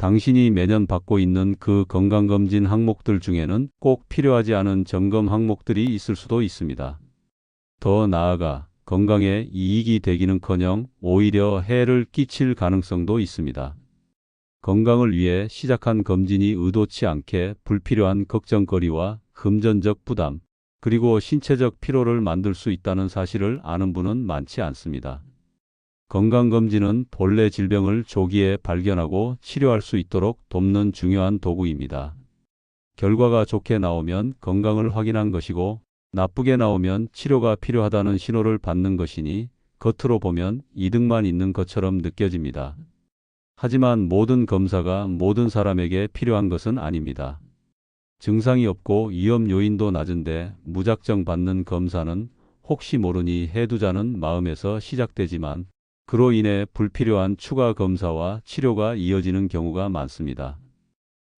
당신이 매년 받고 있는 그 건강검진 항목들 중에는 꼭 필요하지 않은 점검 항목들이 있을 수도 있습니다. 더 나아가 건강에 이익이 되기는커녕 오히려 해를 끼칠 가능성도 있습니다. 건강을 위해 시작한 검진이 의도치 않게 불필요한 걱정거리와 금전적 부담, 그리고 신체적 피로를 만들 수 있다는 사실을 아는 분은 많지 않습니다. 건강검진은 본래 질병을 조기에 발견하고 치료할 수 있도록 돕는 중요한 도구입니다. 결과가 좋게 나오면 건강을 확인한 것이고 나쁘게 나오면 치료가 필요하다는 신호를 받는 것이니 겉으로 보면 이득만 있는 것처럼 느껴집니다. 하지만 모든 검사가 모든 사람에게 필요한 것은 아닙니다. 증상이 없고 위험 요인도 낮은데 무작정 받는 검사는 혹시 모르니 해두자는 마음에서 시작되지만 그로 인해 불필요한 추가 검사와 치료가 이어지는 경우가 많습니다.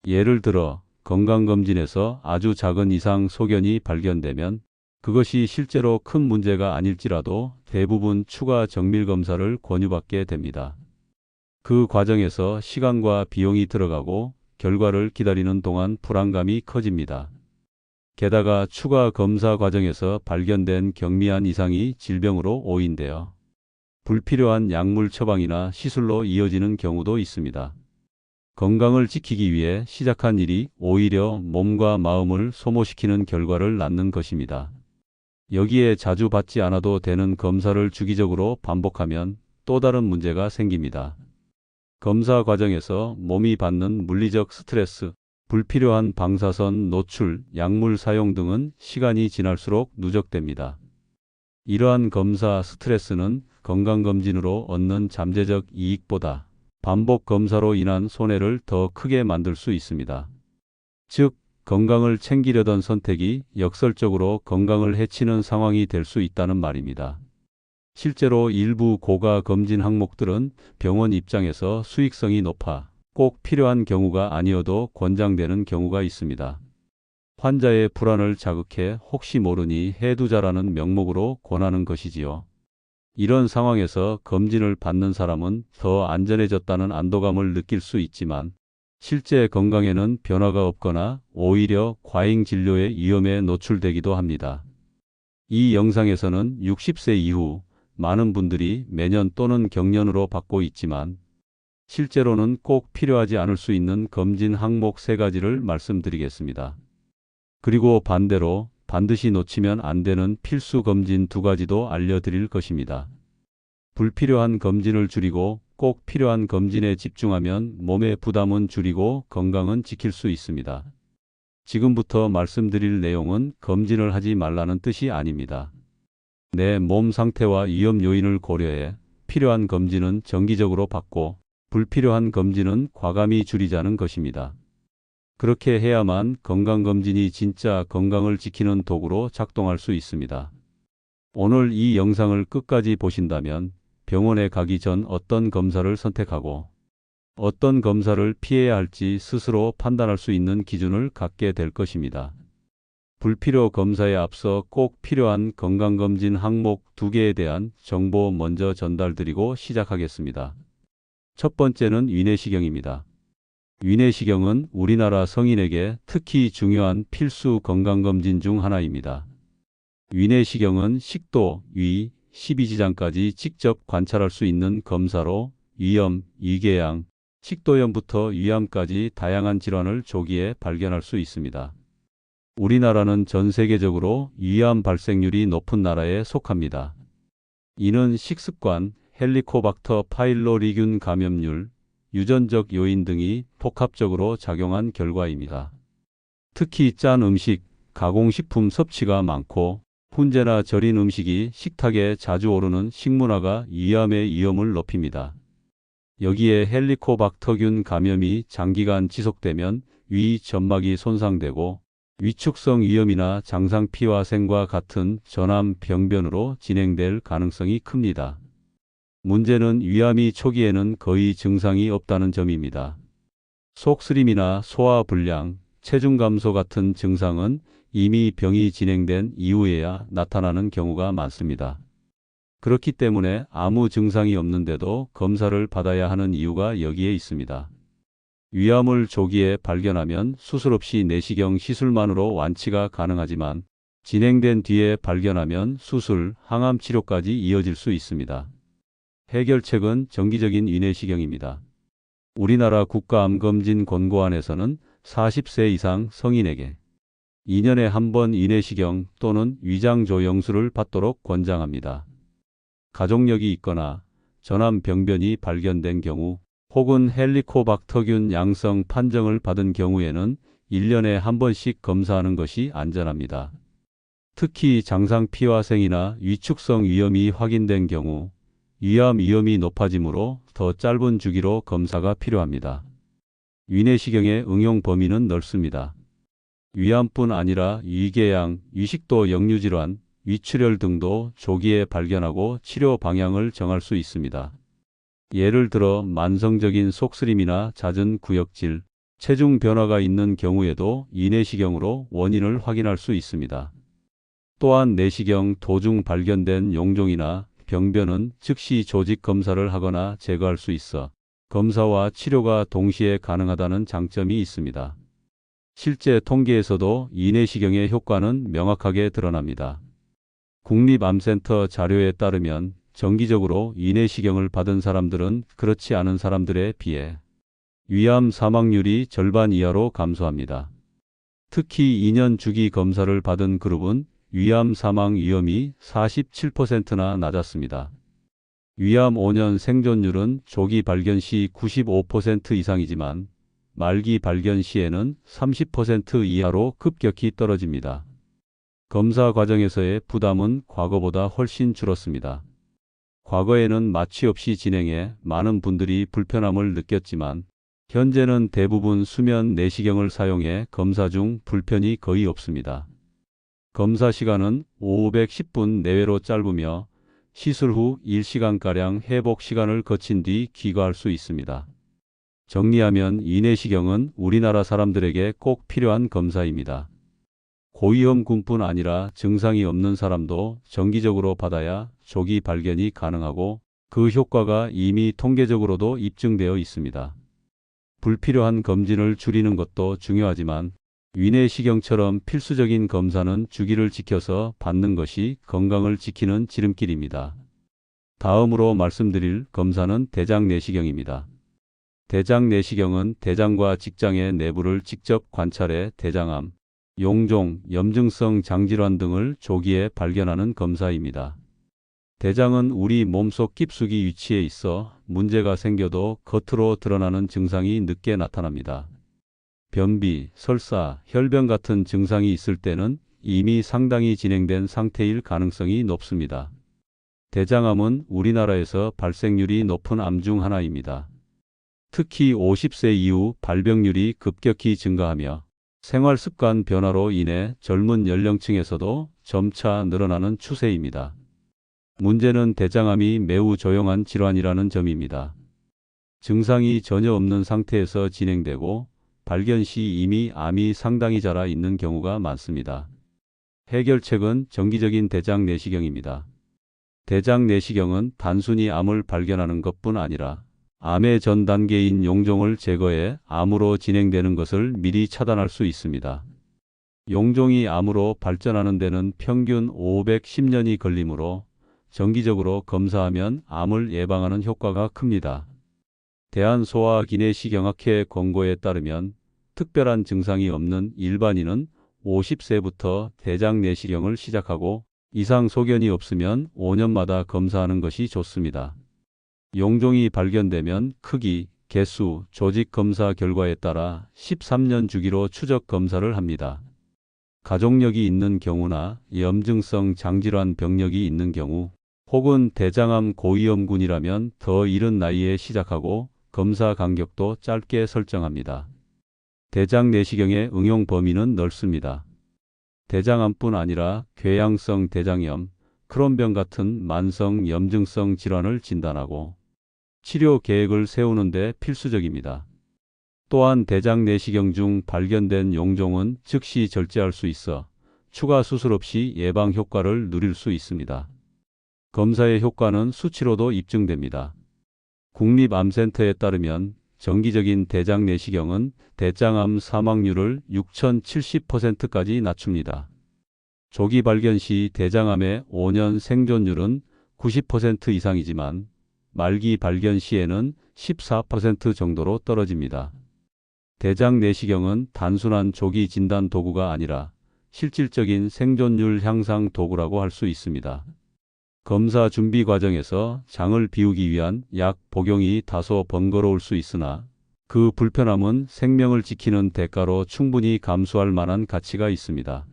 예를 들어 건강검진에서 아주 작은 이상 소견이 발견되면 그것이 실제로 큰 문제가 아닐지라도 대부분 추가 정밀 검사를 권유받게 됩니다. 그 과정에서 시간과 비용이 들어가고 결과를 기다리는 동안 불안감이 커집니다. 게다가 추가 검사 과정에서 발견된 경미한 이상이 질병으로 오인되어 불필요한 약물 처방이나 시술로 이어지는 경우도 있습니다. 건강을 지키기 위해 시작한 일이 오히려 몸과 마음을 소모시키는 결과를 낳는 것입니다. 여기에 자주 받지 않아도 되는 검사를 주기적으로 반복하면 또 다른 문제가 생깁니다. 검사 과정에서 몸이 받는 물리적 스트레스, 불필요한 방사선 노출, 약물 사용 등은 시간이 지날수록 누적됩니다. 이러한 검사 스트레스는 건강검진으로 얻는 잠재적 이익보다 반복 검사로 인한 손해를 더 크게 만들 수 있습니다. 즉, 건강을 챙기려던 선택이 역설적으로 건강을 해치는 상황이 될 수 있다는 말입니다. 실제로 일부 고가 검진 항목들은 병원 입장에서 수익성이 높아 꼭 필요한 경우가 아니어도 권장되는 경우가 있습니다. 환자의 불안을 자극해 혹시 모르니 해두자라는 명목으로 권하는 것이지요. 이런 상황에서 검진을 받는 사람은 더 안전해졌다는 안도감을 느낄 수 있지만 실제 건강에는 변화가 없거나 오히려 과잉 진료의 위험에 노출되기도 합니다. 이 영상에서는 60세 이후 많은 분들이 매년 또는 경년으로 받고 있지만 실제로는 꼭 필요하지 않을 수 있는 검진 항목 세 가지를 말씀드리겠습니다. 그리고 반대로 반드시 놓치면 안 되는 필수 검진 두 가지도 알려드릴 것입니다. 불필요한 검진을 줄이고 꼭 필요한 검진에 집중하면 몸의 부담은 줄이고 건강은 지킬 수 있습니다. 지금부터 말씀드릴 내용은 검진을 하지 말라는 뜻이 아닙니다. 내 몸 상태와 위험 요인을 고려해 필요한 검진은 정기적으로 받고 불필요한 검진은 과감히 줄이자는 것입니다. 그렇게 해야만 건강검진이 진짜 건강을 지키는 도구로 작동할 수 있습니다. 오늘 이 영상을 끝까지 보신다면 병원에 가기 전 어떤 검사를 선택하고 어떤 검사를 피해야 할지 스스로 판단할 수 있는 기준을 갖게 될 것입니다. 불필요 검사에 앞서 꼭 필요한 건강검진 항목 두 개에 대한 정보 먼저 전달드리고 시작하겠습니다. 첫 번째는 위내시경입니다. 위내시경은 우리나라 성인에게 특히 중요한 필수 건강검진 중 하나입니다. 위내시경은 식도, 위, 십이지장까지 직접 관찰할 수 있는 검사로 위염, 위궤양, 식도염부터 위암까지 다양한 질환을 조기에 발견할 수 있습니다. 우리나라는 전 세계적으로 위암 발생률이 높은 나라에 속합니다. 이는 식습관, 헬리코박터 파일로리균 감염률, 유전적 요인 등이 복합적으로 작용한 결과입니다. 특히 짠 음식, 가공식품 섭취가 많고 훈제나 절인 음식이 식탁에 자주 오르는 식문화가 위암의 위험을 높입니다. 여기에 헬리코박터균 감염이 장기간 지속되면 위 점막이 손상되고 위축성 위염이나 장상피화생과 같은 전암 병변으로 진행될 가능성이 큽니다. 문제는 위암이 초기에는 거의 증상이 없다는 점입니다. 속쓰림이나 소화불량, 체중 감소 같은 증상은 이미 병이 진행된 이후에야 나타나는 경우가 많습니다. 그렇기 때문에 아무 증상이 없는데도 검사를 받아야 하는 이유가 여기에 있습니다. 위암을 조기에 발견하면 수술 없이 내시경 시술만으로 완치가 가능하지만 진행된 뒤에 발견하면 수술, 항암 치료까지 이어질 수 있습니다. 해결책은 정기적인 위내시경입니다. 우리나라 국가암검진 권고안에서는 40세 이상 성인에게 2년에 한번 위내시경 또는 위장조영술을 받도록 권장합니다. 가족력이 있거나 전암 병변이 발견된 경우 혹은 헬리코박터균 양성 판정을 받은 경우에는 1년에 한 번씩 검사하는 것이 안전합니다. 특히 장상 피화생이나 위축성 위염이 확인된 경우 위암 위험이 높아지므로 더 짧은 주기로 검사가 필요합니다. 위내시경의 응용 범위는 넓습니다. 위암뿐 아니라 위궤양, 위식도 역류질환, 위출혈 등도 조기에 발견하고 치료 방향을 정할 수 있습니다. 예를 들어 만성적인 속쓰림이나 잦은 구역질, 체중 변화가 있는 경우에도 이내시경으로 원인을 확인할 수 있습니다. 또한 내시경 도중 발견된 용종이나 병변은 즉시 조직 검사를 하거나 제거할 수 있어 검사와 치료가 동시에 가능하다는 장점이 있습니다. 실제 통계에서도 이내시경의 효과는 명확하게 드러납니다. 국립암센터 자료에 따르면 정기적으로 이내시경을 받은 사람들은 그렇지 않은 사람들에 비해 위암 사망률이 절반 이하로 감소합니다. 특히 2년 주기 검사를 받은 그룹은 위암 사망 위험이 47%나 낮았습니다. 위암 5년 생존율은 조기 발견 시 95% 이상이지만 말기 발견 시에는 30% 이하로 급격히 떨어집니다. 검사 과정에서의 부담은 과거보다 훨씬 줄었습니다. 과거에는 마취 없이 진행해 많은 분들이 불편함을 느꼈지만 현재는 대부분 수면 내시경을 사용해 검사 중 불편이 거의 없습니다. 검사 시간은 510분 내외로 짧으며 시술 후 1시간가량 회복 시간을 거친 뒤 귀가할 수 있습니다. 정리하면 이내시경은 우리나라 사람들에게 꼭 필요한 검사입니다. 고위험군뿐 아니라 증상이 없는 사람도 정기적으로 받아야 조기 발견이 가능하고 그 효과가 이미 통계적으로도 입증되어 있습니다. 불필요한 검진을 줄이는 것도 중요하지만 위내시경처럼 필수적인 검사는 주기를 지켜서 받는 것이 건강을 지키는 지름길입니다. 다음으로 말씀드릴 검사는 대장 내시경입니다. 대장 내시경은 대장과 직장의 내부를 직접 관찰해 대장암, 용종, 염증성 장질환 등을 조기에 발견하는 검사입니다. 대장은 우리 몸속 깊숙이 위치해 있어 문제가 생겨도 겉으로 드러나는 증상이 늦게 나타납니다. 변비, 설사, 혈변 같은 증상이 있을 때는 이미 상당히 진행된 상태일 가능성이 높습니다. 대장암은 우리나라에서 발생률이 높은 암 중 하나입니다. 특히 50세 이후 발병률이 급격히 증가하며 생활 습관 변화로 인해 젊은 연령층에서도 점차 늘어나는 추세입니다. 문제는 대장암이 매우 조용한 질환이라는 점입니다. 증상이 전혀 없는 상태에서 진행되고 발견 시 이미 암이 상당히 자라 있는 경우가 많습니다. 해결책은 정기적인 대장 내시경입니다. 대장 내시경은 단순히 암을 발견하는 것뿐 아니라 암의 전 단계인 용종을 제거해 암으로 진행되는 것을 미리 차단할 수 있습니다. 용종이 암으로 발전하는 데는 평균 510년이 걸리므로 정기적으로 검사하면 암을 예방하는 효과가 큽니다. 대한소아기내시경학회 권고에 따르면 특별한 증상이 없는 일반인은 50세부터 대장 내시경을 시작하고 이상 소견이 없으면 5년마다 검사하는 것이 좋습니다. 용종이 발견되면 크기, 개수, 조직 검사 결과에 따라 13년 주기로 추적 검사를 합니다. 가족력이 있는 경우나 염증성 장질환 병력이 있는 경우 혹은 대장암 고위험군이라면 더 이른 나이에 시작하고 검사 간격도 짧게 설정합니다. 대장 내시경의 응용 범위는 넓습니다. 대장암뿐 아니라 궤양성 대장염, 크론병 같은 만성 염증성 질환을 진단하고 치료 계획을 세우는 데 필수적입니다. 또한 대장 내시경 중 발견된 용종은 즉시 절제할 수 있어 추가 수술 없이 예방 효과를 누릴 수 있습니다. 검사의 효과는 수치로도 입증됩니다. 국립암센터에 따르면 정기적인 대장 내시경은 대장암 사망률을 6,070%까지 낮춥니다. 조기 발견 시 대장암의 5년 생존율은 90% 이상이지만 말기 발견 시에는 14% 정도로 떨어집니다. 대장 내시경은 단순한 조기 진단 도구가 아니라 실질적인 생존율 향상 도구라고 할 수 있습니다. 검사 준비 과정에서 장을 비우기 위한 약 복용이 다소 번거로울 수 있으나 그 불편함은 생명을 지키는 대가로 충분히 감수할 만한 가치가 있습니다.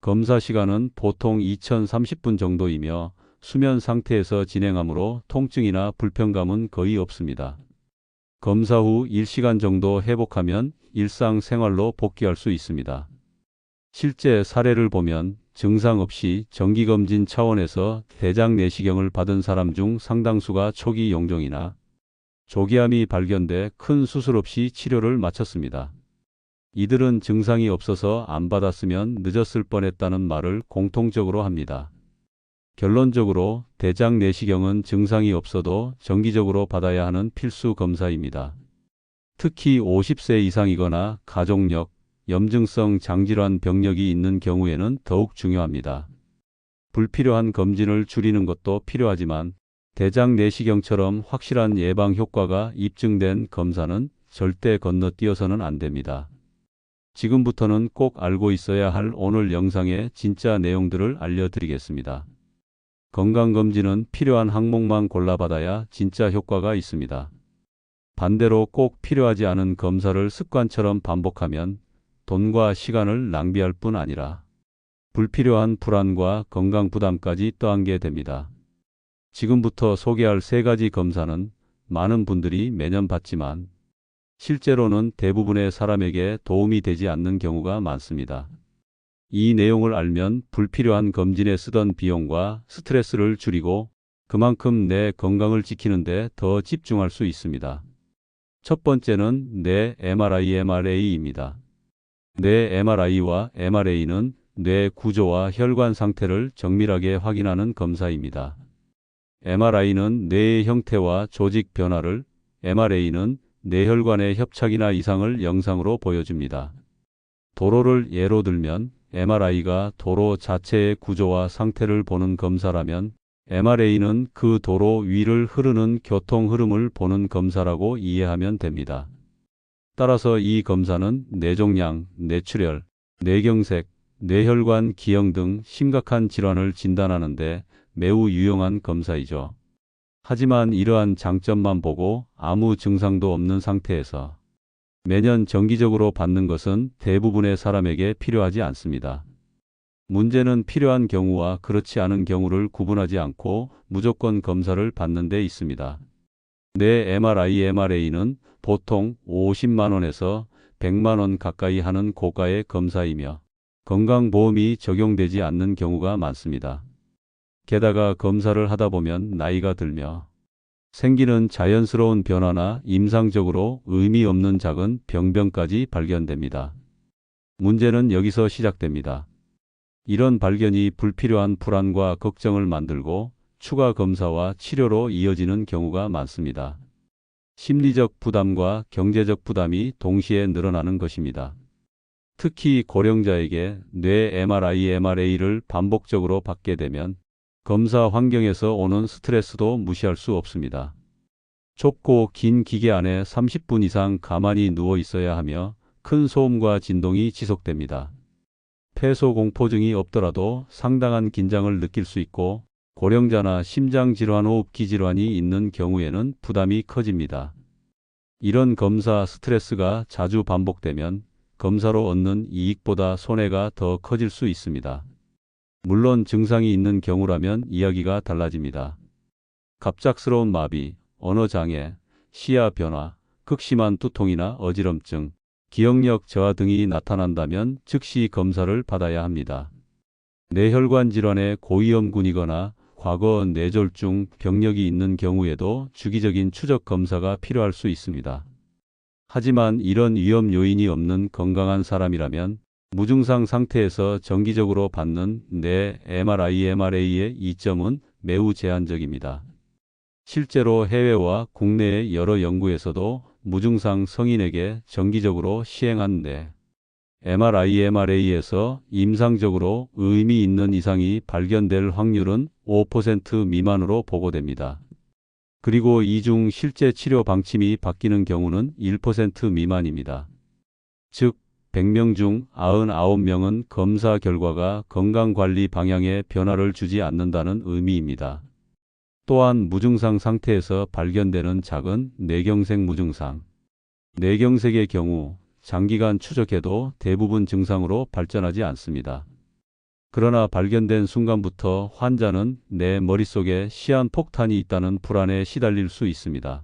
검사 시간은 보통 2030분 정도이며 수면 상태에서 진행하므로 통증이나 불편감은 거의 없습니다. 검사 후 1시간 정도 회복하면 일상생활로 복귀할 수 있습니다. 실제 사례를 보면 증상 없이 정기검진 차원에서 대장 내시경을 받은 사람 중 상당수가 초기 용종이나 조기암이 발견돼 큰 수술 없이 치료를 마쳤습니다. 이들은 증상이 없어서 안 받았으면 늦었을 뻔했다는 말을 공통적으로 합니다. 결론적으로 대장 내시경은 증상이 없어도 정기적으로 받아야 하는 필수 검사입니다. 특히 50세 이상이거나 가족력, 염증성 장질환 병력이 있는 경우에는 더욱 중요합니다. 불필요한 검진을 줄이는 것도 필요하지만 대장 내시경처럼 확실한 예방 효과가 입증된 검사는 절대 건너뛰어서는 안 됩니다. 지금부터는 꼭 알고 있어야 할 오늘 영상의 진짜 내용들을 알려드리겠습니다. 건강검진은 필요한 항목만 골라받아야 진짜 효과가 있습니다. 반대로 꼭 필요하지 않은 검사를 습관처럼 반복하면 돈과 시간을 낭비할 뿐 아니라 불필요한 불안과 건강 부담까지 떠안게 됩니다. 지금부터 소개할 세 가지 검사는 많은 분들이 매년 받지만 실제로는 대부분의 사람에게 도움이 되지 않는 경우가 많습니다. 이 내용을 알면 불필요한 검진에 쓰던 비용과 스트레스를 줄이고 그만큼 내 건강을 지키는데 더 집중할 수 있습니다. 첫 번째는 뇌 MRI, MRA입니다. 뇌 MRI와 MRA는 뇌 구조와 혈관 상태를 정밀하게 확인하는 검사입니다. MRI는 뇌의 형태와 조직 변화를, MRA는 뇌혈관의 협착이나 이상을 영상으로 보여줍니다. 도로를 예로 들면 MRI가 도로 자체의 구조와 상태를 보는 검사라면 MRA는 그 도로 위를 흐르는 교통 흐름을 보는 검사라고 이해하면 됩니다. 따라서 이 검사는 뇌종양, 뇌출혈, 뇌경색, 뇌혈관 기형 등 심각한 질환을 진단하는데 매우 유용한 검사이죠. 하지만 이러한 장점만 보고 아무 증상도 없는 상태에서 매년 정기적으로 받는 것은 대부분의 사람에게 필요하지 않습니다. 문제는 필요한 경우와 그렇지 않은 경우를 구분하지 않고 무조건 검사를 받는 데 있습니다. 내 MRI, MRA는 보통 50만원에서 100만원 가까이 하는 고가의 검사이며 건강보험이 적용되지 않는 경우가 많습니다. 게다가 검사를 하다 보면 나이가 들며 생기는 자연스러운 변화나 임상적으로 의미 없는 작은 병변까지 발견됩니다. 문제는 여기서 시작됩니다. 이런 발견이 불필요한 불안과 걱정을 만들고 추가 검사와 치료로 이어지는 경우가 많습니다. 심리적 부담과 경제적 부담이 동시에 늘어나는 것입니다. 특히 고령자에게 뇌 MRI, MRA를 반복적으로 받게 되면 검사 환경에서 오는 스트레스도 무시할 수 없습니다. 좁고 긴 기계 안에 30분 이상 가만히 누워 있어야 하며 큰 소음과 진동이 지속됩니다. 폐소공포증이 없더라도 상당한 긴장을 느낄 수 있고 고령자나 심장질환, 호흡기 질환이 있는 경우에는 부담이 커집니다. 이런 검사 스트레스가 자주 반복되면 검사로 얻는 이익보다 손해가 더 커질 수 있습니다. 물론 증상이 있는 경우라면 이야기가 달라집니다. 갑작스러운 마비, 언어장애, 시야 변화, 극심한 두통이나 어지럼증, 기억력 저하 등이 나타난다면 즉시 검사를 받아야 합니다. 뇌혈관 질환의 고위험군이거나 과거 뇌졸중 병력이 있는 경우에도 주기적인 추적 검사가 필요할 수 있습니다. 하지만 이런 위험 요인이 없는 건강한 사람이라면 무증상 상태에서 정기적으로 받는 뇌 MRI, MRA의 이점은 매우 제한적입니다. 실제로 해외와 국내의 여러 연구에서도 무증상 성인에게 정기적으로 시행하는데 MRI, MRA에서 임상적으로 의미 있는 이상이 발견될 확률은 5% 미만으로 보고됩니다. 그리고 이 중 실제 치료 방침이 바뀌는 경우는 1% 미만입니다. 즉, 100명 중 99명은 검사 결과가 건강관리 방향에 변화를 주지 않는다는 의미입니다. 또한 무증상 상태에서 발견되는 작은 뇌경색 무증상. 뇌경색의 경우 장기간 추적해도 대부분 증상으로 발전하지 않습니다. 그러나 발견된 순간부터 환자는 내 머릿속에 시한 폭탄이 있다는 불안에 시달릴 수 있습니다.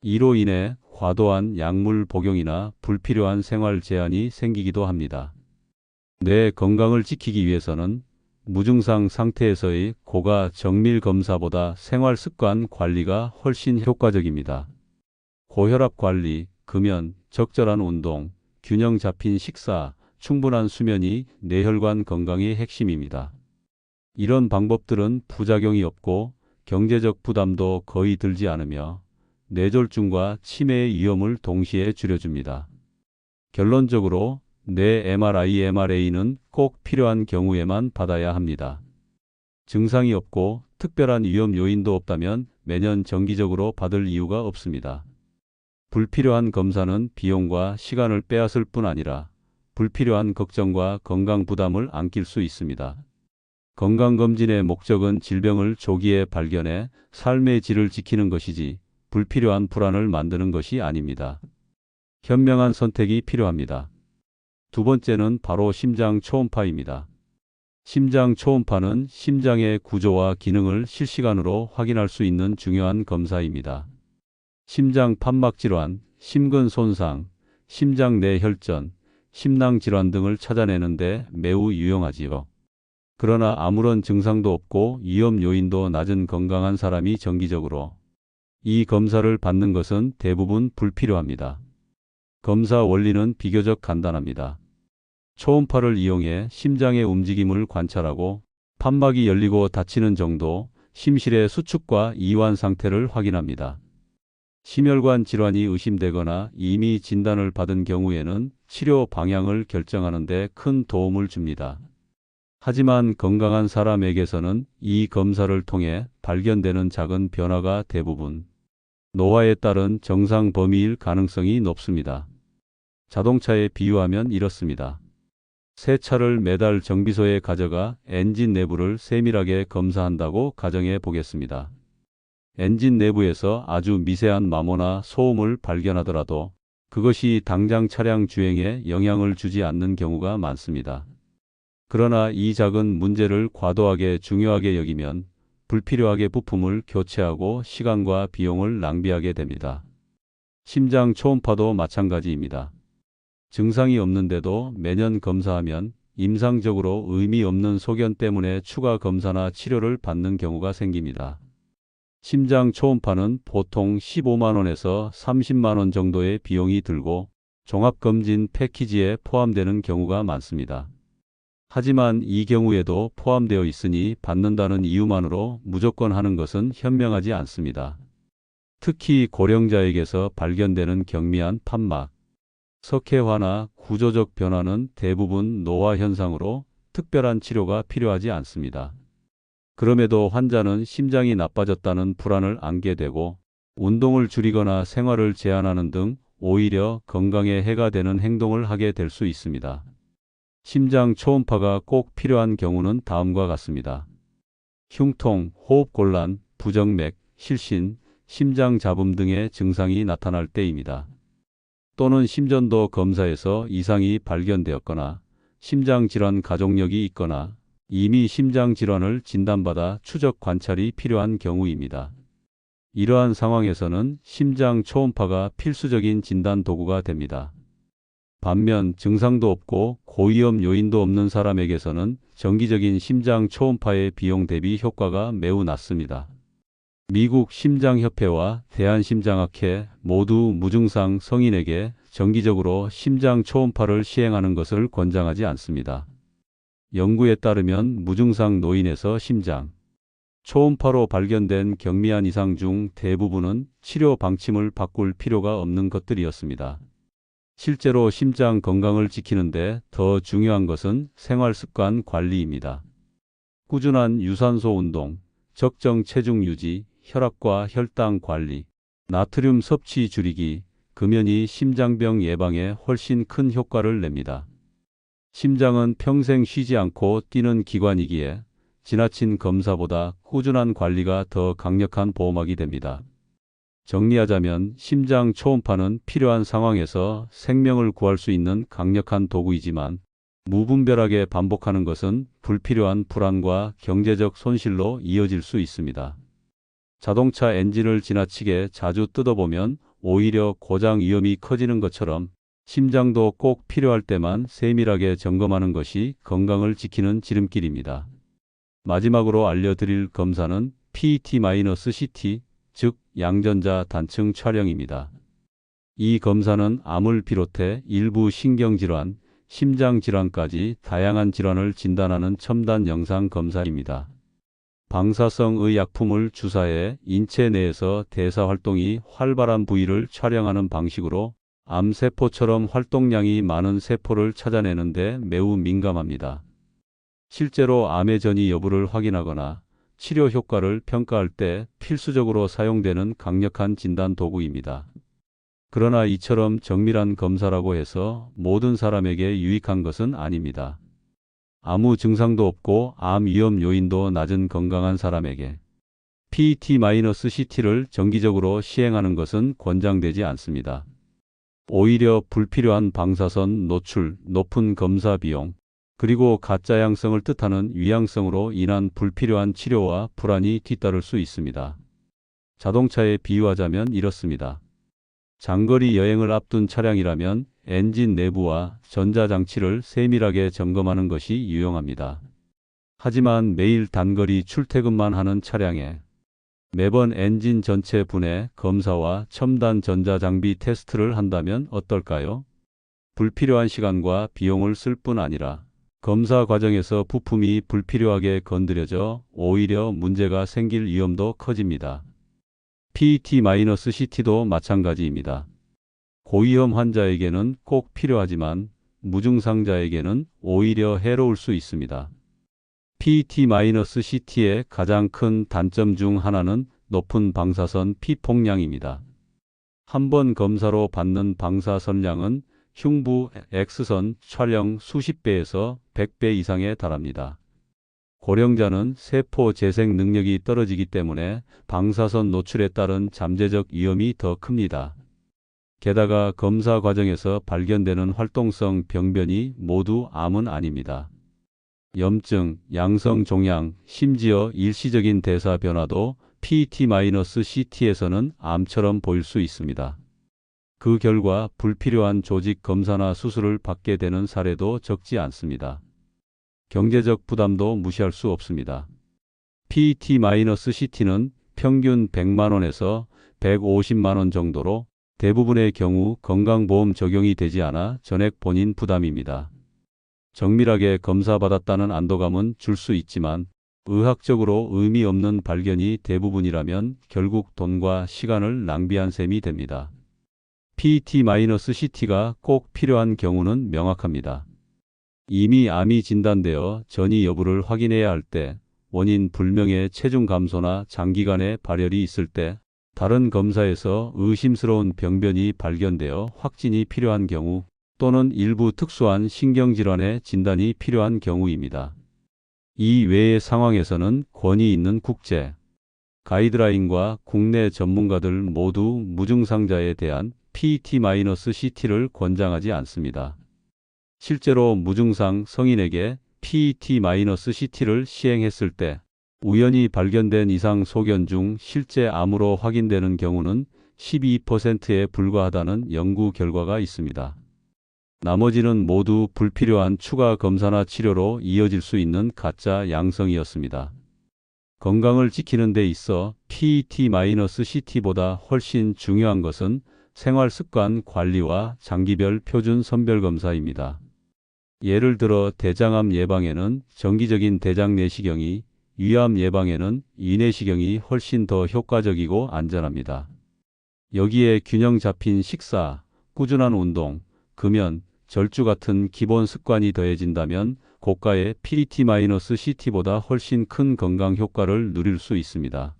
이로 인해 과도한 약물 복용이나 불필요한 생활 제한이 생기기도 합니다. 뇌 건강을 지키기 위해서는 무증상 상태에서의 고가 정밀 검사보다 생활 습관 관리가 훨씬 효과적입니다. 고혈압 관리, 금연, 적절한 운동, 균형 잡힌 식사, 충분한 수면이 뇌혈관 건강의 핵심입니다. 이런 방법들은 부작용이 없고 경제적 부담도 거의 들지 않으며 뇌졸중과 치매의 위험을 동시에 줄여줍니다. 결론적으로 뇌 MRI, MRA는 꼭 필요한 경우에만 받아야 합니다. 증상이 없고 특별한 위험 요인도 없다면 매년 정기적으로 받을 이유가 없습니다. 불필요한 검사는 비용과 시간을 빼앗을 뿐 아니라 불필요한 걱정과 건강 부담을 안길 수 있습니다. 건강검진의 목적은 질병을 조기에 발견해 삶의 질을 지키는 것이지 불필요한 불안을 만드는 것이 아닙니다. 현명한 선택이 필요합니다. 두 번째는 바로 심장 초음파입니다. 심장 초음파는 심장의 구조와 기능을 실시간으로 확인할 수 있는 중요한 검사입니다. 심장 판막 질환, 심근 손상, 심장 내 혈전, 심낭 질환 등을 찾아내는데 매우 유용하지요. 그러나 아무런 증상도 없고 위험 요인도 낮은 건강한 사람이 정기적으로 이 검사를 받는 것은 대부분 불필요합니다. 검사 원리는 비교적 간단합니다. 초음파를 이용해 심장의 움직임을 관찰하고 판막이 열리고 닫히는 정도, 심실의 수축과 이완 상태를 확인합니다. 심혈관 질환이 의심되거나 이미 진단을 받은 경우에는 치료 방향을 결정하는 데 큰 도움을 줍니다. 하지만 건강한 사람에게서는 이 검사를 통해 발견되는 작은 변화가 대부분 노화에 따른 정상 범위일 가능성이 높습니다. 자동차에 비유하면 이렇습니다. 새 차를 매달 정비소에 가져가 엔진 내부를 세밀하게 검사한다고 가정해 보겠습니다. 엔진 내부에서 아주 미세한 마모나 소음을 발견하더라도 그것이 당장 차량 주행에 영향을 주지 않는 경우가 많습니다. 그러나 이 작은 문제를 과도하게 중요하게 여기면 불필요하게 부품을 교체하고 시간과 비용을 낭비하게 됩니다. 심장 초음파도 마찬가지입니다. 증상이 없는데도 매년 검사하면 임상적으로 의미 없는 소견 때문에 추가 검사나 치료를 받는 경우가 생깁니다. 심장 초음파는 보통 15만원에서 30만원 정도의 비용이 들고 종합검진 패키지에 포함되는 경우가 많습니다. 하지만 이 경우에도 포함되어 있으니 받는다는 이유만으로 무조건 하는 것은 현명하지 않습니다. 특히 고령자에게서 발견되는 경미한 판막, 석회화나 구조적 변화는 대부분 노화 현상으로 특별한 치료가 필요하지 않습니다. 그럼에도 환자는 심장이 나빠졌다는 불안을 안게 되고 운동을 줄이거나 생활을 제한하는 등 오히려 건강에 해가 되는 행동을 하게 될 수 있습니다. 심장 초음파가 꼭 필요한 경우는 다음과 같습니다. 흉통, 호흡곤란, 부정맥, 실신, 심장 잡음 등의 증상이 나타날 때입니다. 또는 심전도 검사에서 이상이 발견되었거나 심장 질환 가족력이 있거나 이미 심장 질환을 진단받아 추적 관찰이 필요한 경우입니다. 이러한 상황에서는 심장 초음파가 필수적인 진단 도구가 됩니다. 반면 증상도 없고 고위험 요인도 없는 사람에게서는 정기적인 심장 초음파의 비용 대비 효과가 매우 낮습니다. 미국 심장협회와 대한심장학회 모두 무증상 성인에게 정기적으로 심장 초음파를 시행하는 것을 권장하지 않습니다. 연구에 따르면 무증상 노인에서 심장, 초음파로 발견된 경미한 이상 중 대부분은 치료 방침을 바꿀 필요가 없는 것들이었습니다. 실제로 심장 건강을 지키는데 더 중요한 것은 생활 습관 관리입니다. 꾸준한 유산소 운동, 적정 체중 유지, 혈압과 혈당 관리, 나트륨 섭취 줄이기, 금연이 심장병 예방에 훨씬 큰 효과를 냅니다. 심장은 평생 쉬지 않고 뛰는 기관이기에 지나친 검사보다 꾸준한 관리가 더 강력한 보호막이 됩니다. 정리하자면 심장 초음파는 필요한 상황에서 생명을 구할 수 있는 강력한 도구이지만 무분별하게 반복하는 것은 불필요한 불안과 경제적 손실로 이어질 수 있습니다. 자동차 엔진을 지나치게 자주 뜯어보면 오히려 고장 위험이 커지는 것처럼 심장도 꼭 필요할 때만 세밀하게 점검하는 것이 건강을 지키는 지름길입니다. 마지막으로 알려드릴 검사는 PET-CT, 즉 양전자 단층 촬영입니다. 이 검사는 암을 비롯해 일부 신경질환, 심장질환까지 다양한 질환을 진단하는 첨단 영상 검사입니다. 방사성의 약품을 주사해 인체 내에서 대사 활동이 활발한 부위를 촬영하는 방식으로 암세포처럼 활동량이 많은 세포를 찾아내는데 매우 민감합니다. 실제로 암의 전이 여부를 확인하거나 치료 효과를 평가할 때 필수적으로 사용되는 강력한 진단 도구입니다. 그러나 이처럼 정밀한 검사라고 해서 모든 사람에게 유익한 것은 아닙니다. 아무 증상도 없고 암 위험 요인도 낮은 건강한 사람에게 PET-CT를 정기적으로 시행하는 것은 권장되지 않습니다. 오히려 불필요한 방사선 노출, 높은 검사 비용, 그리고 가짜 양성을 뜻하는 위양성으로 인한 불필요한 치료와 불안이 뒤따를 수 있습니다. 자동차에 비유하자면 이렇습니다. 장거리 여행을 앞둔 차량이라면 엔진 내부와 전자장치를 세밀하게 점검하는 것이 유용합니다. 하지만 매일 단거리 출퇴근만 하는 차량에 매번 엔진 전체 분해 검사와 첨단 전자장비 테스트를 한다면 어떨까요? 불필요한 시간과 비용을 쓸 뿐 아니라 검사 과정에서 부품이 불필요하게 건드려져 오히려 문제가 생길 위험도 커집니다. PET-CT도 마찬가지입니다. 고위험 환자에게는 꼭 필요하지만 무증상자에게는 오히려 해로울 수 있습니다. PET-CT의 가장 큰 단점 중 하나는 높은 방사선 피 폭량입니다. 한 번 검사로 받는 방사선량은 흉부 X선 촬영 수십 배에서 100배 이상에 달합니다. 고령자는 세포 재생 능력이 떨어지기 때문에 방사선 노출에 따른 잠재적 위험이 더 큽니다. 게다가 검사 과정에서 발견되는 활동성 병변이 모두 암은 아닙니다. 염증, 양성 종양, 심지어 일시적인 대사 변화도 PET-CT에서는 암처럼 보일 수 있습니다. 그 결과 불필요한 조직 검사나 수술을 받게 되는 사례도 적지 않습니다. 경제적 부담도 무시할 수 없습니다. PET-CT는 평균 100만원에서 150만원 정도로 대부분의 경우 건강보험 적용이 되지 않아 전액 본인 부담입니다. 정밀하게 검사받았다는 안도감은 줄 수 있지만 의학적으로 의미 없는 발견이 대부분이라면 결국 돈과 시간을 낭비한 셈이 됩니다. PET-CT가 꼭 필요한 경우는 명확합니다. 이미 암이 진단되어 전이 여부를 확인해야 할 때, 원인 불명의 체중 감소나 장기간의 발열이 있을 때, 다른 검사에서 의심스러운 병변이 발견되어 확진이 필요한 경우 또는 일부 특수한 신경질환의 진단이 필요한 경우입니다. 이 외의 상황에서는 권위 있는 국제 가이드라인과 국내 전문가들 모두 무증상자에 대한 PET-CT를 권장하지 않습니다. 실제로 무증상 성인에게 PET-CT를 시행했을 때 우연히 발견된 이상 소견 중 실제 암으로 확인되는 경우는 12%에 불과하다는 연구 결과가 있습니다. 나머지는 모두 불필요한 추가 검사나 치료로 이어질 수 있는 가짜 양성이었습니다. 건강을 지키는 데 있어 PET-CT보다 훨씬 중요한 것은 생활 습관 관리와 장기별 표준 선별 검사입니다. 예를 들어 대장암 예방에는 정기적인 대장 내시경이 위암 예방에는 이내시경이 훨씬 더 효과적이고 안전합니다. 여기에 균형 잡힌 식사, 꾸준한 운동, 금연, 절주 같은 기본 습관이 더해진다면 고가의 PET-CT보다 훨씬 큰 건강 효과를 누릴 수 있습니다.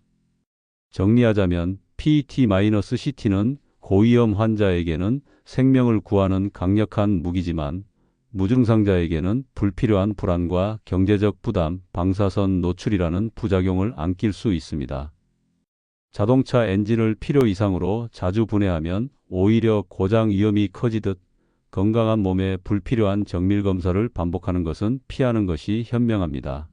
정리하자면 PET-CT는 고위험 환자에게는 생명을 구하는 강력한 무기지만 무증상자에게는 불필요한 불안과 경제적 부담, 방사선 노출이라는 부작용을 안길 수 있습니다. 자동차 엔진을 필요 이상으로 자주 분해하면 오히려 고장 위험이 커지듯 건강한 몸에 불필요한 정밀 검사를 반복하는 것은 피하는 것이 현명합니다.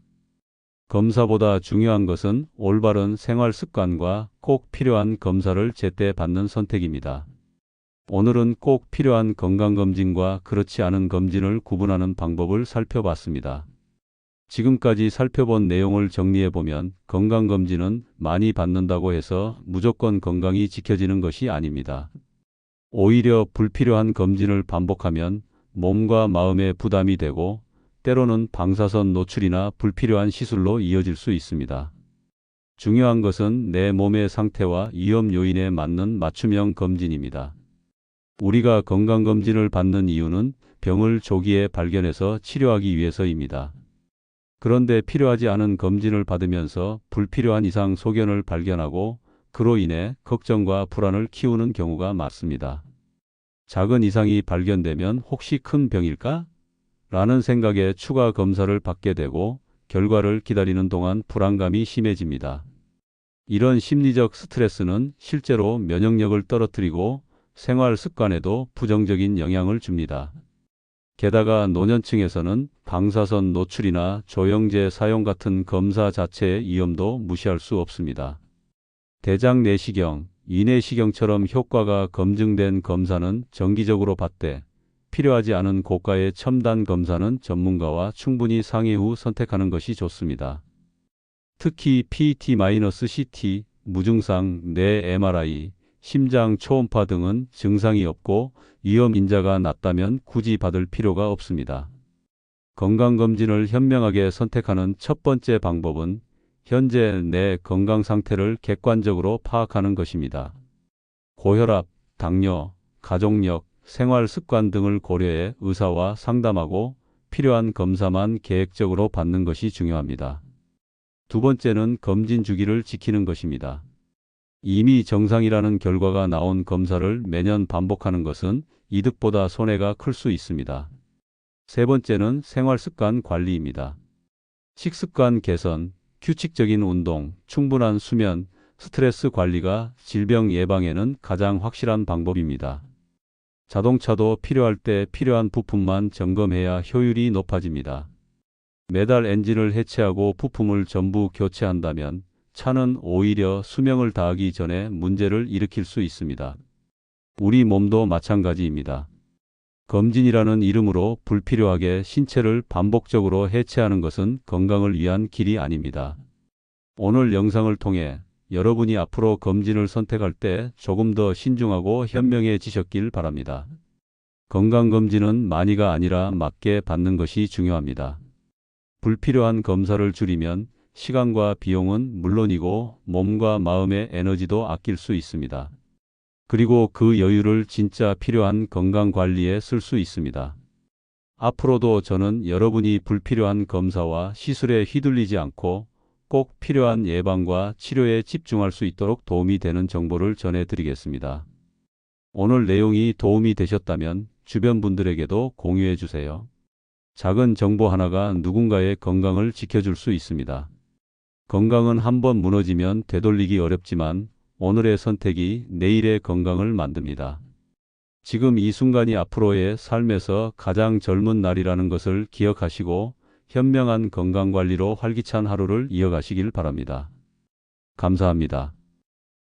검사보다 중요한 것은 올바른 생활 습관과 꼭 필요한 검사를 제때 받는 선택입니다. 오늘은 꼭 필요한 건강검진과 그렇지 않은 검진을 구분하는 방법을 살펴봤습니다. 지금까지 살펴본 내용을 정리해보면 건강검진은 많이 받는다고 해서 무조건 건강이 지켜지는 것이 아닙니다. 오히려 불필요한 검진을 반복하면 몸과 마음에 부담이 되고 때로는 방사선 노출이나 불필요한 시술로 이어질 수 있습니다. 중요한 것은 내 몸의 상태와 위험 요인에 맞는 맞춤형 검진입니다. 우리가 건강검진을 받는 이유는 병을 조기에 발견해서 치료하기 위해서입니다. 그런데 필요하지 않은 검진을 받으면서 불필요한 이상 소견을 발견하고 그로 인해 걱정과 불안을 키우는 경우가 많습니다. 작은 이상이 발견되면 혹시 큰 병일까? 라는 생각에 추가 검사를 받게 되고 결과를 기다리는 동안 불안감이 심해집니다. 이런 심리적 스트레스는 실제로 면역력을 떨어뜨리고 생활 습관에도 부정적인 영향을 줍니다. 게다가 노년층에서는 방사선 노출이나 조영제 사용 같은 검사 자체의 위험도 무시할 수 없습니다. 대장 내시경, 이내시경처럼 효과가 검증된 검사는 정기적으로 받되 필요하지 않은 고가의 첨단 검사는 전문가와 충분히 상의 후 선택하는 것이 좋습니다. 특히 PET-CT, 무증상 뇌 MRI, 심장 초음파 등은 증상이 없고 위험 인자가 낮다면 굳이 받을 필요가 없습니다. 건강검진을 현명하게 선택하는 첫 번째 방법은 현재 내 건강 상태를 객관적으로 파악하는 것입니다. 고혈압, 당뇨, 가족력, 생활 습관 등을 고려해 의사와 상담하고 필요한 검사만 계획적으로 받는 것이 중요합니다. 두 번째는 검진 주기를 지키는 것입니다. 이미 정상이라는 결과가 나온 검사를 매년 반복하는 것은 이득보다 손해가 클 수 있습니다. 세 번째는 생활 습관 관리입니다. 식습관 개선, 규칙적인 운동, 충분한 수면, 스트레스 관리가 질병 예방에는 가장 확실한 방법입니다. 자동차도 필요할 때 필요한 부품만 점검해야 효율이 높아집니다. 매달 엔진을 해체하고 부품을 전부 교체한다면 차는 오히려 수명을 다하기 전에 문제를 일으킬 수 있습니다. 우리 몸도 마찬가지입니다. 검진이라는 이름으로 불필요하게 신체를 반복적으로 해체하는 것은 건강을 위한 길이 아닙니다. 오늘 영상을 통해 여러분이 앞으로 검진을 선택할 때 조금 더 신중하고 현명해지셨길 바랍니다. 건강검진은 많이가 아니라 맞게 받는 것이 중요합니다. 불필요한 검사를 줄이면 시간과 비용은 물론이고 몸과 마음의 에너지도 아낄 수 있습니다. 그리고 그 여유를 진짜 필요한 건강 관리에 쓸 수 있습니다. 앞으로도 저는 여러분이 불필요한 검사와 시술에 휘둘리지 않고 꼭 필요한 예방과 치료에 집중할 수 있도록 도움이 되는 정보를 전해드리겠습니다. 오늘 내용이 도움이 되셨다면 주변 분들에게도 공유해 주세요. 작은 정보 하나가 누군가의 건강을 지켜줄 수 있습니다. 건강은 한번 무너지면 되돌리기 어렵지만 오늘의 선택이 내일의 건강을 만듭니다. 지금 이 순간이 앞으로의 삶에서 가장 젊은 날이라는 것을 기억하시고 현명한 건강관리로 활기찬 하루를 이어가시길 바랍니다. 감사합니다.